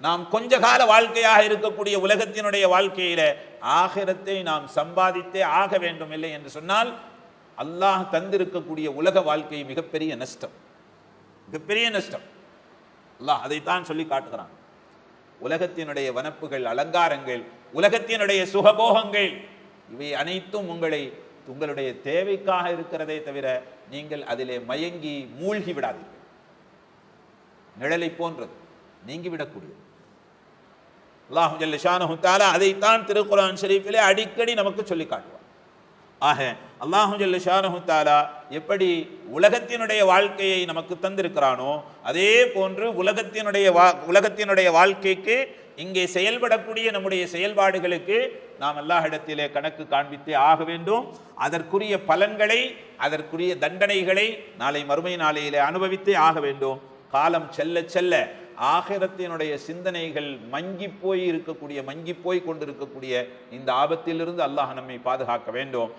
நாம் கொஞ்ச கால வாழ்க்கையாக இருக்கக்கூடிய உலகத்தினுடைய வாழ்க்கையில ஆகிரத்தை நாம் சம்பாதித்தே ஆக வேண்டும் இல்லை என்று சொன்னால் அல்லாஹ் தந்திருக்கக்கூடிய உலக வாழ்க்கை மிகப்பெரிய நஷ்டம். மிகப்பெரிய நஷ்டம். அல்லாஹ் அதைத்தான் சொல்லி காட்டுகிறான். உலகத்தினுடைய வனப்புகள் அலங்காரங்கள் உலகத்தினுடைய சுகபோகங்கள் இவை அனைத்தும் உங்களை உங்களுடைய தேவைக்காக இருக்கிறதே தவிர நீங்கள் அதிலே மயங்கி மூழ்கி விடாதீர்கள். நிழலை போன்றது. நீங்கிவிடக்கூடியது. அல்லாஹு ஜல்ல தாலா அதைத்தான் திருக்குரான் ஷரீஃபிலே அடிக்கடி நமக்கு சொல்லி காட்டுவார் ஆக அல்லாஹு ஜல்ல தாலா எப்படி உலகத்தினுடைய வாழ்க்கையை நமக்கு தந்திருக்கிறானோ அதே போன்று உலகத்தினுடைய வா உலகத்தினுடைய வாழ்க்கைக்கு இங்கே செயல்படக்கூடிய நம்முடைய செயல்பாடுகளுக்கு நாம் அல்லாஹ்விடத்திலே கணக்கு காண்பித்தே ஆக வேண்டும். அதற்குரிய பலன்களை அதற்குரிய தண்டனைகளை நாளை மறுமை நாளையிலே அனுபவித்தே ஆக வேண்டும். காலம் செல்ல செல்ல ஆகிரத்தினுடைய சிந்தனைகள் மங்கி போய் இருக்கக்கூடிய மங்கி போய் கொண்டிருக்கக்கூடிய இந்த ஆபத்திலிருந்து அல்லாஹ் நம்மை பாதுகாக்க வேண்டும்.